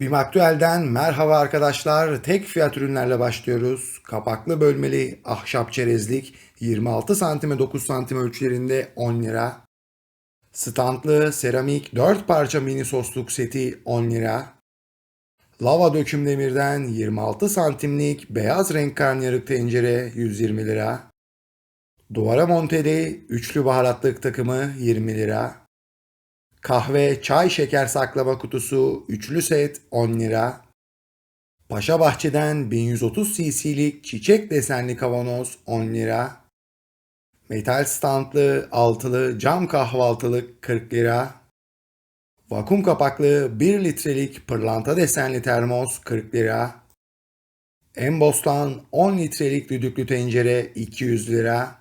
BİM Aktüel'den merhaba arkadaşlar. Tek fiyat ürünlerle başlıyoruz. Kapaklı bölmeli ahşap çerezlik 26 santime 9 santim ölçülerinde 10 lira. Standlı seramik 4 parça mini sosluk seti 10 lira. Lava döküm demirden 26 santimlik beyaz renk karnıyarık tencere 120 lira. Duvara monteli üçlü baharatlık takımı 20 lira. Kahve, çay, şeker saklama kutusu üçlü set 10 lira. Paşa Bahçe'den 1130 cc'lik çiçek desenli kavanoz 10 lira. Metal standlı altılı cam kahvaltılık 40 lira. Vakum kapaklı 1 litrelik pırlanta desenli termos 40 lira. Embostan 10 litrelik düdüklü tencere 200 lira.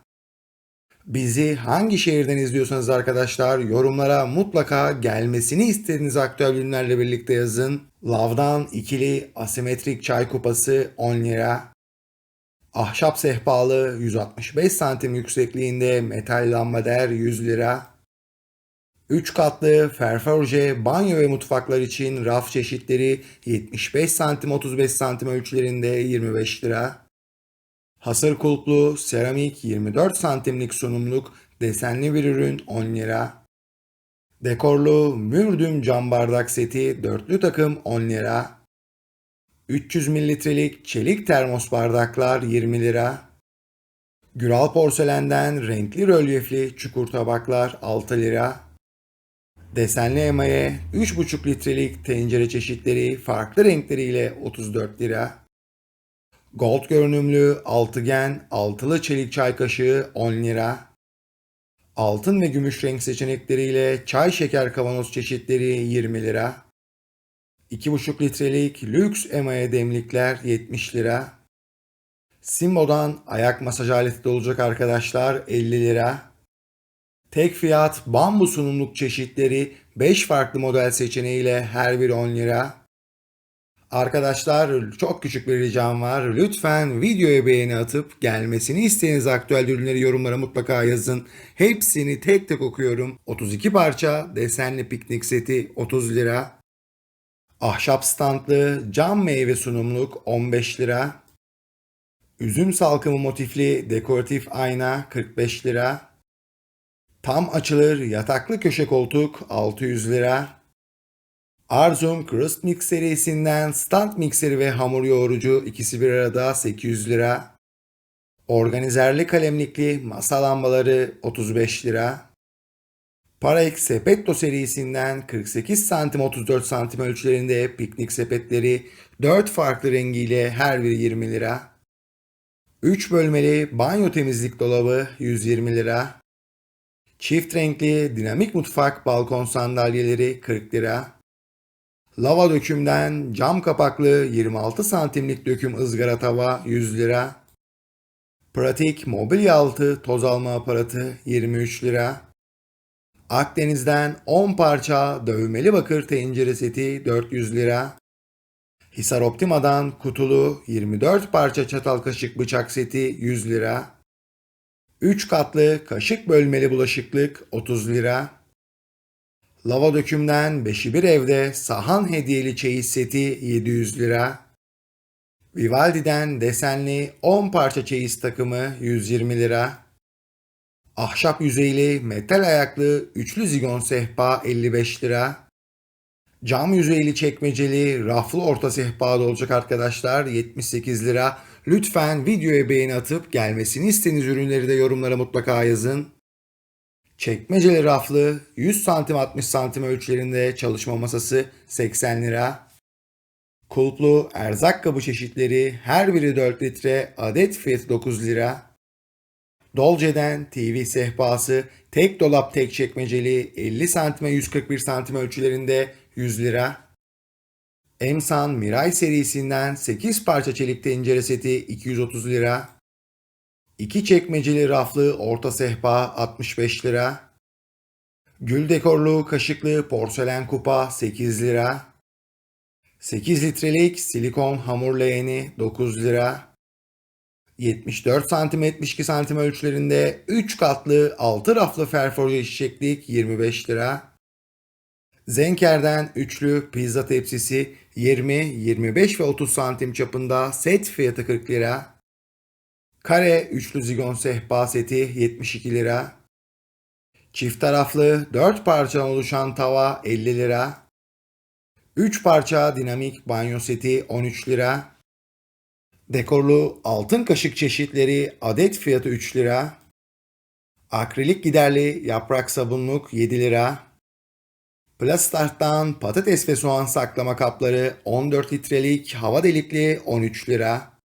Bizi hangi şehirden izliyorsanız arkadaşlar yorumlara mutlaka gelmesini istediğiniz aktüel ürünlerle birlikte yazın. Lavdan ikili asimetrik çay kupası 10 lira. Ahşap sehpalı 165 santim yüksekliğinde metal lambader 100 lira. 3 katlı Ferforje banyo ve mutfaklar için raf çeşitleri 75 santim 35 santim ölçülerinde 25 lira. Hasır kulplu seramik 24 santimlik sunumluk desenli bir ürün 10 lira. Dekorlu mürdüm cam bardak seti dörtlü takım 10 lira. 300 mililitrelik çelik termos bardaklar 20 lira. Güral porselenden renkli rölyefli çukur tabaklar 6 lira. Desenli emaye 3,5 litrelik tencere çeşitleri farklı renkleriyle 34 lira. Gold görünümlü altıgen altılı çelik çay kaşığı 10 lira. Altın ve gümüş renk seçenekleriyle çay şeker kavanoz çeşitleri 20 lira. 2,5 litrelik lüks emaye demlikler 70 lira. Simbo'dan ayak masaj aleti de olacak arkadaşlar 50 lira. Tek fiyat bambu sunumluk çeşitleri 5 farklı model seçeneğiyle her biri 10 lira. Arkadaşlar çok küçük bir ricam var. Lütfen videoya beğeni atıp gelmesini istediğiniz aktüel ürünleri yorumlara mutlaka yazın. Hepsini tek tek okuyorum. 32 parça desenli piknik seti 30 lira. Ahşap standlı cam meyve sunumluk 15 lira. Üzüm salkımı motifli dekoratif ayna 45 lira. Tam açılır yataklı köşe koltuk 600 lira. Arzum Crust Mix serisinden stand mikseri ve hamur yoğurucu ikisi bir arada 800 lira. Organizerli kalemlikli masa lambaları 35 lira. Parex Sepetto serisinden 48 santim 34 santim ölçülerinde piknik sepetleri 4 farklı rengiyle her biri 20 lira. 3 bölmeli banyo temizlik dolabı 120 lira. Çift renkli dinamik mutfak balkon sandalyeleri 40 lira. Lava dökümden cam kapaklı 26 santimlik döküm ızgara tava 100 lira. Pratik mobilya altı toz alma aparatı 23 lira. Akdeniz'den 10 parça dövmeli bakır tencere seti 400 lira. Hisar Optima'dan kutulu 24 parça çatal kaşık bıçak seti 100 lira. 3 katlı kaşık bölmeli bulaşıklık 30 lira. Lava dökümden 5'i bir evde sahan hediyeli çeyiz seti 700 lira. Vivaldi'den desenli 10 parça çeyiz takımı 120 lira. Ahşap yüzeyli metal ayaklı üçlü zigon sehpa 55 lira. Cam yüzeyli çekmeceli raflı orta sehpa da olacak arkadaşlar 78 lira. Lütfen videoya beğeni atıp gelmesini istediğiniz ürünleri de yorumlara mutlaka yazın. Çekmeceli raflı 100 santim 60 santim ölçülerinde çalışma masası 80 lira. Kulplu erzak kabı çeşitleri her biri 4 litre adet fiyatı 9 lira. Dolce'den TV sehpası tek dolap tek çekmeceli 50 santime 141 santim ölçülerinde 100 lira. Emsan Miray serisinden 8 parça çelik tencere seti 230 lira. 2 çekmeceli raflı orta sehpa 65 lira. Gül dekorlu kaşıklı porselen kupa 8 lira. 8 litrelik silikon hamur leğeni 9 lira. 74 santim 72 santim ölçülerinde 3 katlı 6 raflı ferforye çiçeklik 25 lira. Zenker'den üçlü pizza tepsisi 20, 25 ve 30 santim çapında set fiyatı 40 lira. Kare üçlü zigon sehpa seti 72 lira. Çift taraflı 4 parçadan oluşan tava 50 lira. 3 parça dinamik banyo seti 13 lira. Dekorlu altın kaşık çeşitleri adet fiyatı 3 lira. Akrilik giderli yaprak sabunluk 7 lira. Plastart'tan patates ve soğan saklama kapları 14 litrelik hava delikli 13 lira.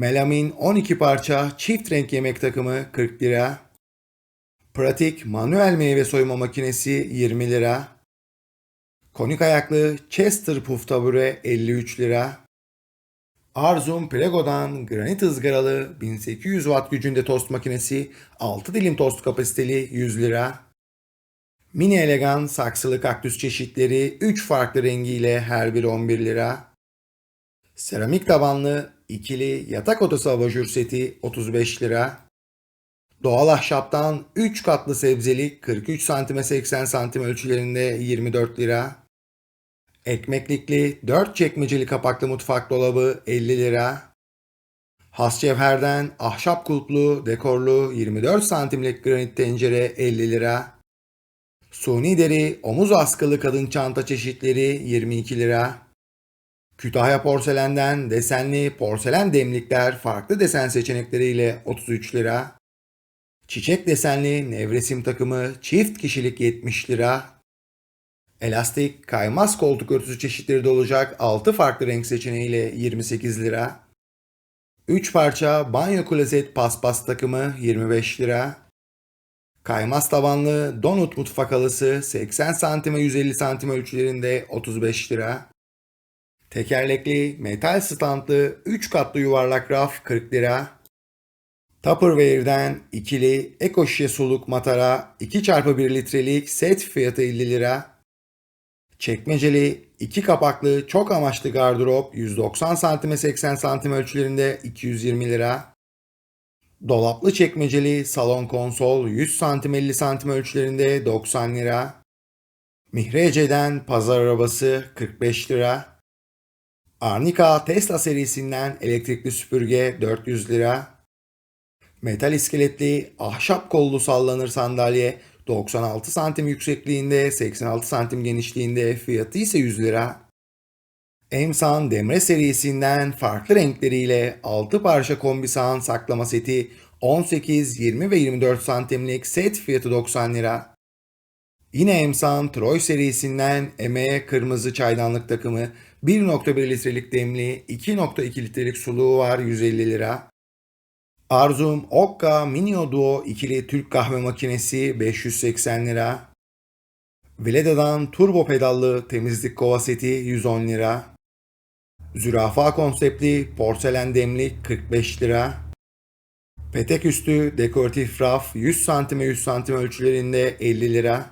Melamin 12 parça çift renk yemek takımı 40 lira. Pratik manuel meyve soyma makinesi 20 lira. Konik ayaklı Chester Puff tabure 53 lira. Arzum Prego'dan granit ızgaralı 1800 watt gücünde tost makinesi 6 dilim tost kapasiteli 100 lira. Mini elegan saksılı kaktüs çeşitleri 3 farklı rengiyle her biri 11 lira. Seramik tabanlı ikili yatak odası abajur seti 35 lira. Doğal ahşaptan 3 katlı sebzelik 43 cm 80 cm ölçülerinde 24 lira. Ekmeklikli 4 çekmeceli kapaklı mutfak dolabı 50 lira. Has cevherden ahşap kulplu dekorlu 24 santimlik granit tencere 50 lira. Suni deri omuz askılı kadın çanta çeşitleri 22 lira. Kütahya porselenden desenli porselen demlikler farklı desen seçenekleriyle 33 lira. Çiçek desenli nevresim takımı çift kişilik 70 lira. Elastik kaymaz koltuk örtüsü çeşitleri de olacak 6 farklı renk seçeneğiyle 28 lira. 3 parça banyo klozet paspas takımı 25 lira. Kaymaz tabanlı donut mutfak halısı 80 cm ve 150 cm ölçülerinde 35 lira. Tekerlekli metal standlı 3 katlı yuvarlak raf 40 lira. Tupperware'den ikili eko şişe suluk matara 2x1 litrelik set fiyatı 50 lira. Çekmeceli iki kapaklı çok amaçlı gardırop 190 cm 80 cm ölçülerinde 220 lira. Dolaplı çekmeceli salon konsol 100 cm 50 cm ölçülerinde 90 lira. Mihrece'den pazar arabası 45 lira. Arnica Tesla serisinden elektrikli süpürge 400 lira. Metal iskeletli ahşap kollu sallanır sandalye 96 santim yüksekliğinde 86 santim genişliğinde fiyatı ise 100 lira. Emsan Demre serisinden farklı renkleriyle 6 parça kombisan saklama seti 18, 20 ve 24 santimlik set fiyatı 90 lira. Yine Emsan Troy serisinden emeğe kırmızı çaydanlık takımı 1.1 litrelik demli 2.2 litrelik suluğu var 150 lira. Arzum Okka Minio Duo ikili Türk kahve makinesi 580 lira. Veleda'dan turbo pedallı temizlik kova seti 110 lira. Zürafa konseptli porselen demlik 45 lira. Petek üstü dekoratif raf 100 cm 100 cm ölçülerinde 50 lira.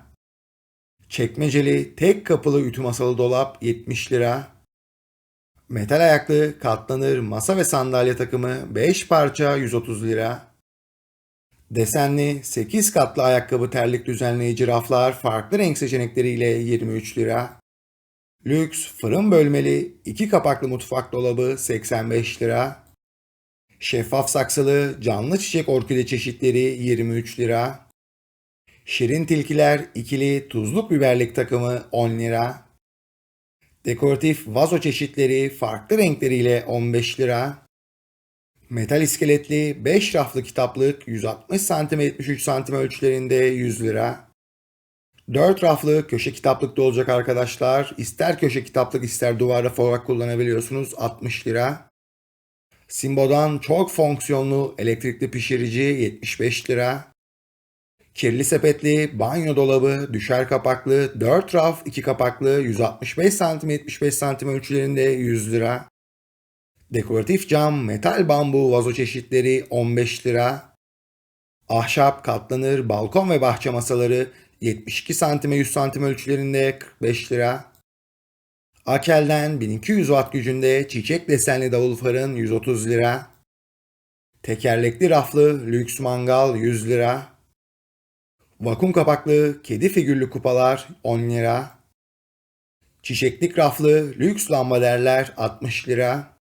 Çekmeceli tek kapılı ütü masalı dolap 70 lira. Metal ayaklı katlanır masa ve sandalye takımı 5 parça 130 lira. Desenli 8 katlı ayakkabı terlik düzenleyici raflar farklı renk seçenekleriyle 23 lira. Lüks fırın bölmeli 2 kapaklı mutfak dolabı 85 lira. Şeffaf saksılı canlı çiçek orkide çeşitleri 23 lira. Şirin tilkiler ikili tuzluk biberlik takımı 10 lira. Dekoratif vazo çeşitleri farklı renkleriyle 15 lira. Metal iskeletli 5 raflı kitaplık 160 cm 73 cm ölçülerinde 100 lira. 4 raflı köşe kitaplık da olacak arkadaşlar. İster köşe kitaplık ister duvar rafı olarak kullanabiliyorsunuz 60 lira. Simbo'dan çok fonksiyonlu elektrikli pişirici 75 lira. Kirli sepetli, banyo dolabı, düşer kapaklı, 4 raf, 2 kapaklı, 165 cm 75 cm ölçülerinde 100 lira. Dekoratif cam, metal bambu vazo çeşitleri 15 lira. Ahşap, katlanır, balkon ve bahçe masaları 72 cm 100 cm ölçülerinde 45 lira. Akel'den 1200 watt gücünde çiçek desenli davul farın 130 lira. Tekerlekli raflı lüks mangal 100 lira. Vakum kapaklı kedi figürlü kupalar 10 lira. Çiçeklik raflı lüks lambaderler 60 lira.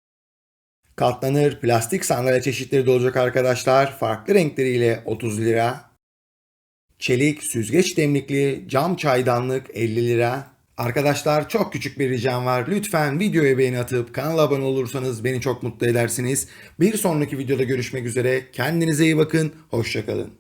Katlanır plastik sandalye çeşitleri de olacak arkadaşlar. Farklı renkleriyle 30 lira. Çelik süzgeç demlikli cam çaydanlık 50 lira. Arkadaşlar çok küçük bir ricam var. Lütfen videoya beğeni atıp kanala abone olursanız beni çok mutlu edersiniz. Bir sonraki videoda görüşmek üzere. Kendinize iyi bakın. Hoşçakalın.